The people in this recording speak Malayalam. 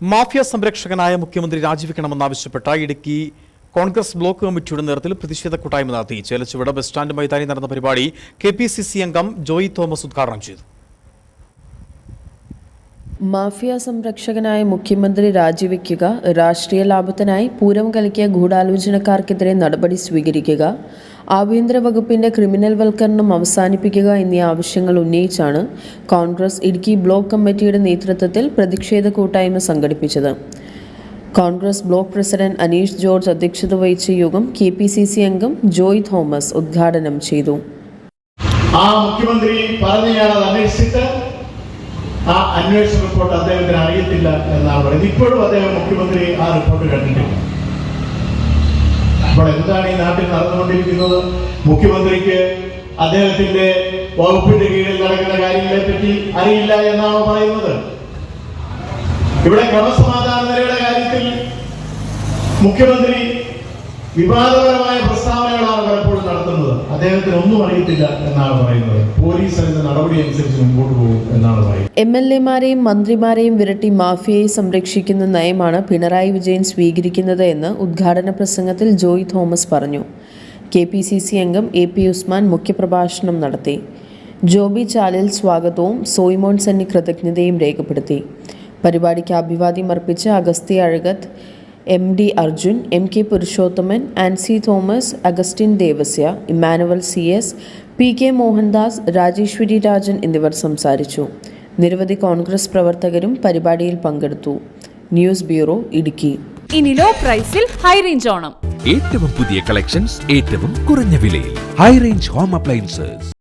മാഫിയ സംരക്ഷകനായ മുഖ്യമന്ത്രി രാജിവെക്കണമെന്നാവശ്യപ്പെട്ട ഇടുക്കി കോൺഗ്രസ് ബ്ലോക്ക് കമ്മിറ്റിയുടെ നേതൃത്വത്തിൽ പ്രതിഷേധ കൂട്ടായ്മ നടത്തി. ചേലച്ചുവട ബസ് സ്റ്റാൻഡ് മൈതാനി നടന്ന പരിപാടി കെ അംഗം ജോയി തോമസ് ഉദ്ഘാടനം ചെയ്തു. മാഫിയ സംരക്ഷകനായ മുഖ്യമന്ത്രി രാജിവെക്കുക രാഷ്ട്രീയ ലാഭത്തിനായി പൂരം കലക്കിയ ഗൂഢാലോചനക്കാർക്കെതിരെ നടപടി സ്വീകരിക്കുക ആഭ്യന്തര വകുപ്പിന്റെ ക്രിമിനൽ വൽക്കരണം അവസാനിപ്പിക്കുക എന്നീ ആവശ്യങ്ങൾ ഉന്നയിച്ചാണ് കോൺഗ്രസ് ഇടുക്കി ബ്ലോക്ക് കമ്മിറ്റിയുടെ നേതൃത്വത്തിൽ പ്രതിഷേധ കൂട്ടായ്മ സംഘടിപ്പിച്ചത്. Congress block president Aneesh George അധ്യക്ഷത വഹിച്ച യോഗം കെ പി സി സി അംഗം ജോയ് തോമസ് ഉദ്ഘാടനം ചെയ്തു. ആ മുഖ്യമന്ത്രി പറഞ്ഞു ആ അന്വേഷണ റിപ്പോർട്ട് അദ്ദേഹത്തിന് അറിയത്തില്ല എന്നാണ് പറയുന്നത്. ഇപ്പോഴും അദ്ദേഹം മുഖ്യമന്ത്രി ആ റിപ്പോർട്ട് കണ്ടിട്ടില്ല. അപ്പോൾ എന്താണ് ഈ നാട്ടിൽ നടന്നുകൊണ്ടിരിക്കുന്നത്? മുഖ്യമന്ത്രിക്ക് അദ്ദേഹത്തിന്റെ വകുപ്പിന്റെ കീഴിൽ നടക്കുന്ന കാര്യങ്ങളെ പറ്റി അറിയില്ല എന്നാണ് പറയുന്നത്? ഇവിടെ ക്രമസമാധാന നിലയുടെ കാര്യത്തിൽ മുഖ്യമന്ത്രി വിവാദപരമായ നടത്തുന്നത് അദ്ദേഹത്തിന് ഒന്നും അറിയത്തില്ല എന്നാണ് പറയുന്നത്. പോലീസ് അതിന്റെ നടപടി അനുസരിച്ച് മുമ്പോട്ട് പോകും എന്നാണ് പറയുന്നത്. എം എൽ എമാരെയും മന്ത്രിമാരെയും വിരട്ടി മാഫിയയെ സംരക്ഷിക്കുന്ന നയമാണ് പിണറായി വിജയൻ സ്വീകരിക്കുന്നത് എന്ന് ഉദ്ഘാടന പ്രസംഗത്തിൽ ജോയ് തോമസ് പറഞ്ഞു. കെ പി സി സി അംഗം എ പി ഉസ്മാൻ മുഖ്യപ്രഭാഷണം നടത്തി. ജോബി ചാലിൽ സ്വാഗതവും സോയ്മോൻ സന്നി കൃതജ്ഞതയും രേഖപ്പെടുത്തി. പരിപാടിക്ക് അഭിവാദ്യം അർപ്പിച്ച Agasthi Azhakath M D Arjun M K Purushothaman Ancy Thomas Augustine Devasya Immanuel C S P K Mohandas Rajeshwari Rajan എന്നിവർ സംസാരിച്ചു. നിരവധി കോൺഗ്രസ് പ്രവർത്തകരും പരിപാടിയിൽ പങ്കെടുത്തു. News bureau Idukki. ഇനി ലോ പ്രൈസിൽ ഹൈ റേഞ്ച് ഓണം. ഏറ്റവും പുതിയ കളക്ഷൻസ് ഏറ്റവും കുറഞ്ഞ വിലയിൽ. High range home appliances